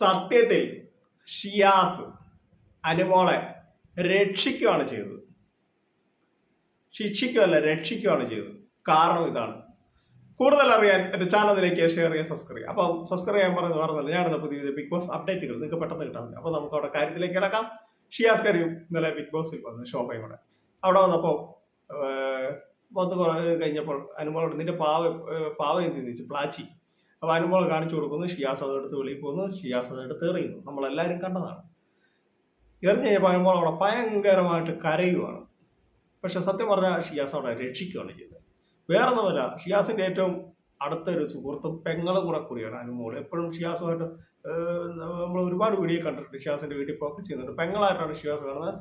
സത്യത്തിൽ ഷിയാസ് അനുമോളെ രക്ഷിക്കുകയാണ് ചെയ്തത്. ശിക്ഷിക്കുകയല്ല രക്ഷിക്കുകയാണ് ചെയ്തത്. കാരണം ഇതാണ്. കൂടുതൽ അറിയാൻ എന്റെ ചാനലിലേക്ക് ഷെയർ ചെയ്യാൻ സബ്സ്ക്രൈബ് ചെയ്യുക അപ്പം സബ്സ്ക്രൈബ് ചെയ്യാൻ പറയുന്നത് പറഞ്ഞില്ല ഞാനിന്ന് പുതിയ ബിഗ് ബോസ് അപ്ഡേറ്റുകൾ നിങ്ങൾക്ക് പെട്ടെന്ന് കിട്ടാൻ അപ്പോൾ നമുക്ക് അവിടെ കാര്യത്തിലേക്ക് കിടക്കാം. ഷിയാസ് കരീം ഇന്നലെ ബിഗ് ബോസിൽ വന്നു ഷോപ്പയും കൂടെ. അവിടെ വന്നപ്പോൾ വന്ന് കുറേ കഴിഞ്ഞപ്പോൾ അനുമോളോട് നിന്റെ പാവ പാവ എന്ത് ചോദിച്ചു. പ്ലാച്ചി. അനുമോൾ കാണിച്ചു കൊടുക്കുന്നു ഷിയാസ് അതെടുത്ത് വെളിയിൽ പോകുന്നു ഷിയാസ് അതെടുത്ത് എറിയുന്നു. നമ്മളെല്ലാവരും കണ്ടതാണ്. എറിഞ്ഞ് അനുമോൾ അവിടെ ഭയങ്കരമായിട്ട് കരയുവാണ്. പക്ഷെ സത്യം പറഞ്ഞാൽ ഷിയാസ് അവിടെ രക്ഷിക്കുകയാണ് ചെയ്തത്. വേറെ ഒന്നുമല്ല ഷിയാസിന്റെ ഏറ്റവും അടുത്ത ഒരു സുഹൃത്തും പെങ്ങളും കൂടെ കൂടിയാണ് അനുമോൾ. എപ്പോഴും ഷിയാസുമായിട്ട് നമ്മൾ ഒരുപാട് വീഡിയോ കണ്ടിട്ടുണ്ട് ഷിയാസിന്റെ വീട്ടിൽ പോക്ക് ചെയ്യുന്നുണ്ട്. പെങ്ങളായിട്ടാണ് ഷിയാസ് കാണുന്നത്.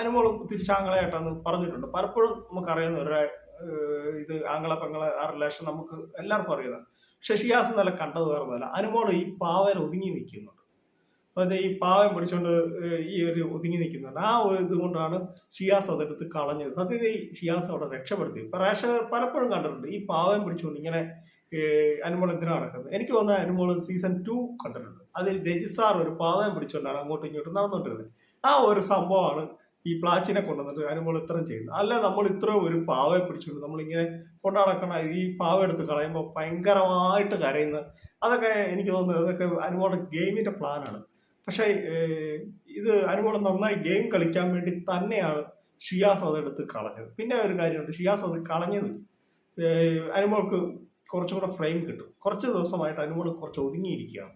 അനുമോളും തിരിച്ചാങ്ങളായിട്ടാണ് പറഞ്ഞിട്ടുണ്ട്. പലപ്പോഴും നമുക്കറിയാവുന്ന ഒരു ഇത് ആങ്ങളെ പെങ്ങളെ ആ റിലേഷൻ നമുക്ക് എല്ലാവർക്കും അറിയുന്നത് പക്ഷെ നല്ല കണ്ടത് വേറെ പോലെ അനുമോൾ ഈ പാവയിൽ ഒതുങ്ങി നിൽക്കുന്നുണ്ട്. അതായത് ഈ പാവം പിടിച്ചുകൊണ്ട് ഈ ഒരു ഒതുങ്ങി നിൽക്കുന്നുണ്ട്. ആ ഒരു ഇതുകൊണ്ടാണ് ഷിയാസ് അതെടുത്ത് കളഞ്ഞത്. സത്യത്തിൽ ഈ ഷിയാസ് അവിടെ രക്ഷപ്പെടുത്തി. പ്രേക്ഷകർ പലപ്പോഴും കണ്ടിട്ടുണ്ട് ഈ പാവം പിടിച്ചുകൊണ്ട് ഇങ്ങനെ അനുമോൾ എന്തിനാണ് നടക്കുന്നത്? എനിക്ക് തോന്നുന്ന അനുമോൾ സീസൺ ടു കണ്ടിട്ടുണ്ട്. അതിൽ രജിസാർ ഒരു പാവം പിടിച്ചുകൊണ്ടാണ് അങ്ങോട്ടും ഇങ്ങോട്ടും നടന്നുകൊണ്ടിരുന്നത്. ആ ഒരു സംഭവമാണ് ഈ പ്ലാച്ചിനെ കൊണ്ടുവന്നിട്ട് അനുമോൾ ഇത്രയും ചെയ്യുന്നത് അല്ല നമ്മൾ ഇത്രയും ഒരു പാവയെ പിടിച്ചുകൊണ്ട് നമ്മളിങ്ങനെ കൊണ്ടാടക്കണ ഈ പാവ എടുത്ത് കളയുമ്പോൾ ഭയങ്കരമായിട്ട് കരയുന്ന അതൊക്കെ എനിക്ക് തോന്നുന്നത് അതൊക്കെ അനുമോളുടെ ഗെയിമിന്റെ പ്ലാനാണ്. പക്ഷേ ഇത് അനുമോൾ നന്നായി ഗെയിം കളിക്കാൻ വേണ്ടി തന്നെയാണ് ഷിയാസ് അതെടുത്ത് കളഞ്ഞത്. പിന്നെ ഒരു കാര്യമുണ്ട് ഷിയാസ് അത് കളഞ്ഞത് അനുമോൾക്ക് കുറച്ചും കൂടെ ഫ്രെയിം കിട്ടും. കുറച്ച് ദിവസമായിട്ട് അനുമോൾ കുറച്ച് ഒതുങ്ങിയിരിക്കുകയാണ്.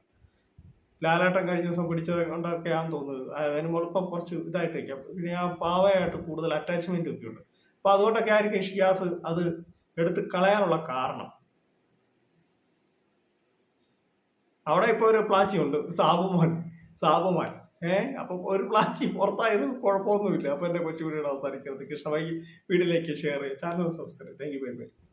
ലാലാട്ടം കഴിഞ്ഞ ദിവസം പിടിച്ചത് കൊണ്ടൊക്കെയാണെന്ന് തോന്നുന്നത്. അതിന് ഇപ്പം കുറച്ച് ഇതായിട്ടേക്കാം. പിന്നെ ആ പാവയായിട്ട് കൂടുതൽ അറ്റാച്ച്മെന്റ് ഒക്കെ ഉണ്ട്. അപ്പൊ അതുകൊണ്ടൊക്കെ ആയിരിക്കും ഷിയാസ് അത് എടുത്ത് കളയാനുള്ള കാരണം. അവിടെ ഇപ്പൊ ഒരു പ്ലാച്ചി ഉണ്ട്. സാബുമോൻ. സാബുമാൻ. ഏഹ് അപ്പൊ ഒരു പ്ലാച്ചി പുറത്തായത് കുഴപ്പമൊന്നുമില്ല. അപ്പൊ എന്റെ കൊച്ചു വീടുകൾ അവസാനിക്കരുത് കൃഷ്ണമായി വീഡിയോയിലേക്ക് ഷെയർ ചെയ്യുക channel subscribe thank you bye bye